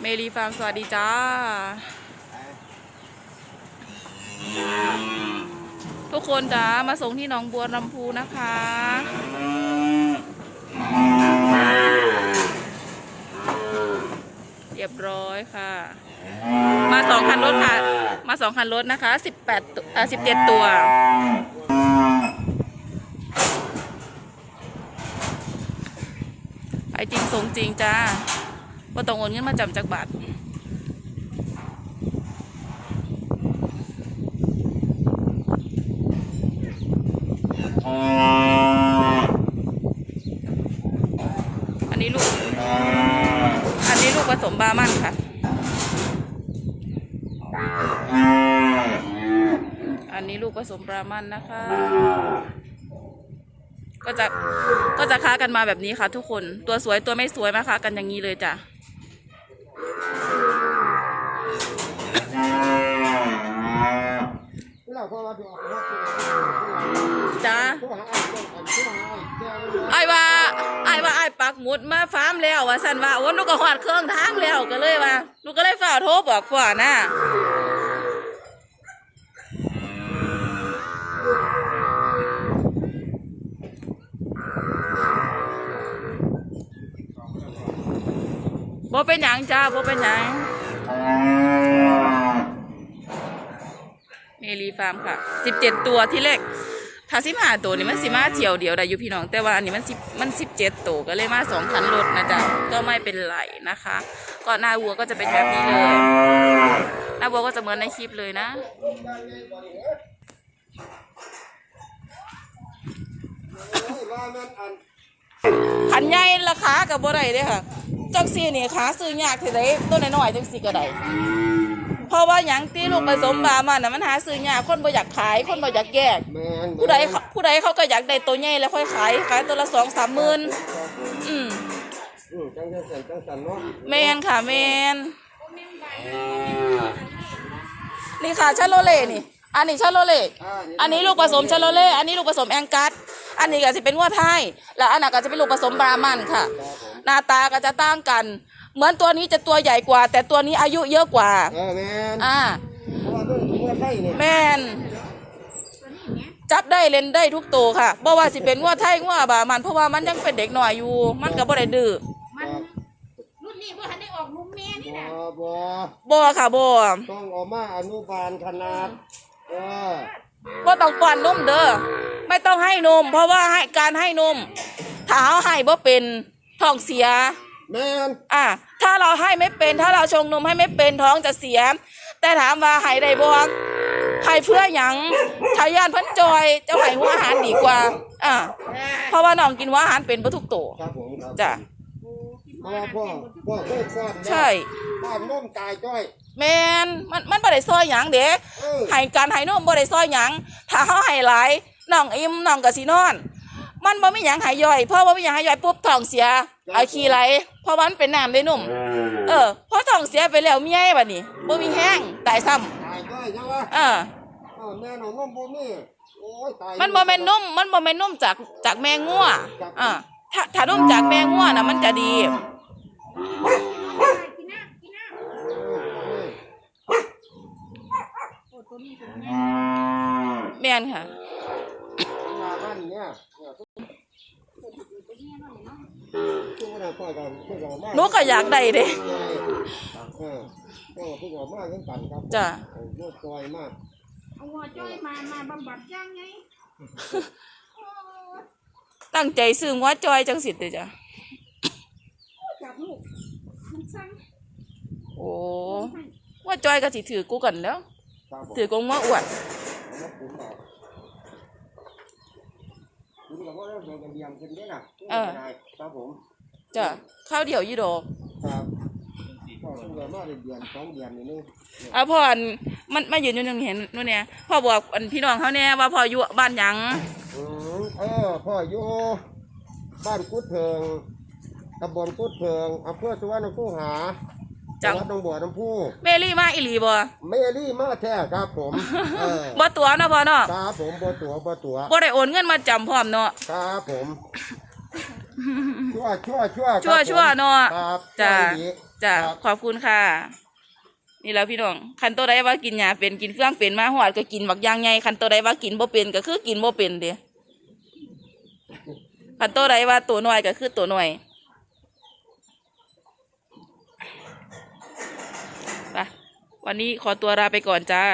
เมรีฟาร์มสวัสดีจ้า ทุกคนจ้ามาส่งที่หนองบัวลำพูนะคะเรียบร้อยค่ะ มาสองคันรถค่ะ มาสองคันรถนะคะสิบแปดอ่าสิบเจ็ดตัวไปจริงส่งจริงจ้า ก็ต้องโอนเงินมาจำจากบัตรอันนี้ลูก อันนี้ลูกผสมบามันค่ะ อันนี้ลูกผสมบรามันนะคะ ก็จะก็จะค้ากันมาแบบนี้ค่ะทุกคน ตัวสวยตัวไม่สวยมาค้ากันอย่างนี้เลยจ้ะ จ้าไอ้บ้าไอ้แก้วเลยไอ้ว่าไอ้ว่าไอ้ปักหมุดมาฟาร์มแล้วว่าสันว่าโอ้นูก็หอดเครื่องทางแล้วก็เลยว่านูก็เลยฝ่าโทรบอกฝ่านะ บ่เป็นหยังจ้าบ่เป็นหยังเมลีฟาร์มค่ะสิบเจ็ดตัวที่เล็กถ้าสิบห้าตัวนี่มันสิมาเที่ยวเดียวได้อยู่พี่น้อง แต่ว่าอันนี้มันสิบมันสิบเจ็ดตัวก็เลยมาสองคันรถนะจ๊ะก็ไม่เป็นไรนะคะ ก็หน้าวัวก็จะเป็นแบบนี้เลยหน้าวัวก็จะเหมือนในคลิปเลยนะว่ามันอันขันใหญ่ราคากับบ่ได้เด้อค่ะ จังซี่นี่ขาซื้อยากที่ไดตัวน้อยๆจังซี่ก็ได้เพราะว่าหยังที่ลูกผสมบามันน่ะมันหาซื้อยากคนบ่อยากขายคนบ่อยากแยก แมนผู้ใดเขาผู้ใดเขาก็อยากได้ตัวใหญ่แล้วค่อยขายขายตัวละสองสามหมื่นอืมอืมจังจังสันจังสันเนาะแมนค่ะแมนนี่ค่ะชาโลเล่นี่ อันนี้ชาโลเล่อันนี้ลูกผสมชาโลเล่อันนี้ลูกผสมแองกัสอันนี้ก็จะเป็นวัวไทยแล้วอันนั้นก็จะเป็นลูกผสมบรามันค่ะ หน้าตาก็จะต่างกัน เหมือนตัวนี้จะตัวใหญ่กว่า แต่ตัวนี้อายุเยอะกว่า เออแมนอ่า เพราะว่าต้นหัวไข่เนี่ยแมนจับได้เล่นได้ทุกตัวค่ะบ่ว่าสิเป็นงัวไทยงัวบามันเพราะว่ามันยังเป็นเด็กหน่อยอยู่ มันก็บ่ได้ดื้อมันรุ่นนี้เพื่อทันได้ออกนุ่มแม่นี่บ่นะบ่บ่ค่ะบ่ต้องเออกมาอนุบาลขนาด เออบ่ต้องป้อนนมเด้อไม่ต้องให้นม เพราะว่าให้การให้นมถ้าเราให้บ่เป็น ท้องเสีย แมนอะถ้าเราให้ไม่เป็นถ้าเราชงนมให้ไม่เป็นท้องจะเสีย แต่ถามว่าให้ได้บ่ให้เพื่อหยังถ้าย่านเพิ่นจอยเจะให้หัวอาหารดีกว่า อะเพราะว่าน้องกินหัวอาหารเป็นบ่ทุกตัวครับผมครับจ้ะเพราะว่าพ่อพ่อเคยป้อนแล้วใช่ป้อนนมตายจ้อยแม่นมันมันบ่ได้ซอยหยังเด้เออให้การให้นมบ่ได้ซอยหยังถ้าเฮาให้หลายน้องอิ่มน้องก็สินอน มันบ่มีหยังให้ย่อยเพราะบ่มีหยังให้ย่อยปุ๊บท้องเสียเอาขี้ไหลเพราะว่ามันเป็นน้ำได้นุ่ม เออพอท้องเสียไปแล้วเมียบัดนี้บ่มีแห้งตายซ้ำตายจ้อยยังวะเออ เออแม่น้องนมบ่มีโอ้ยตายมันบ่แม่นนุ่มมันบ่แม่นนุ่มจากจากแม่งัวอ่าถ้าถ้านุ่มจากแม่งัวน่ะมันจะดีกินน้ำกินน้ำเออโอ้ตัวนี้ตัวนี้แม่นค่ะมาบ้านเนี่ย เนี่ยทุกตัวนี้เนาะเนาะทุกคนพ่อกันเพิ่งออกมาหนูก็อยากได้เด้เออก็เพิ่งออกมาเพิ่งกันครับจ้ะโอ้โหจอยมากเอาหัวจ้อยมามาบำบัดยังไงตั้งใจซื้อหัวจอยจังสิเด้อจ้ะจับลูกมันสั่งโอ้หัวจอยก็สิถือกูกันแล้วครับผมถือกงหัวอ้วน เอามาปรุงเอา คุณกับว่าเราเดินกันเดียมกันได้น่ะได้ครับผมจ้ะข้าวเดียวยี่ดอกครับก็เพิ่งออกมาได้เดือนสองเดือนนี่นึงอะพ่ออันมันมายืนอยู่ตรงนี้เห็นนู่นเนี่ยพ่อบอกอันพี่น้องเขาเนี่ยว่าพ่ออยู่บ้านหยังอืมเออพ่ออยู่บ้านกุดเพิงตำบลกุดเพิงอำเภอสุวรรณภูหา จังหวัดหนองบัวลำพูเมลี่มาอีหลีบ่เมลี่มาแท้ครับผมเออบ่ตัวเนาะพ่อเนาะครับผมบ่ตัวบ่ตัวบ่ได้โอนเงินมาจำพร้อมเนาะครับผมชั่วชั่วชั่วชั่วชั่วเนาะครับจ้าชั่วอีหลีจ้ะครับขอบคุณค่ะ นี่แหล้วพี่น้องคันตัวใดว่ากินยาเป็นกินเฟื่องเป็นมาหอดก็กินบักอย่างไงคันตัวใดว่ากินบ่เป็นก็คือกินบ่เป็นเด้คันตัวใดว่าตัวน้อยก็คือตัวน้อย วันนี้ขอตัวลาไปก่อนจ้า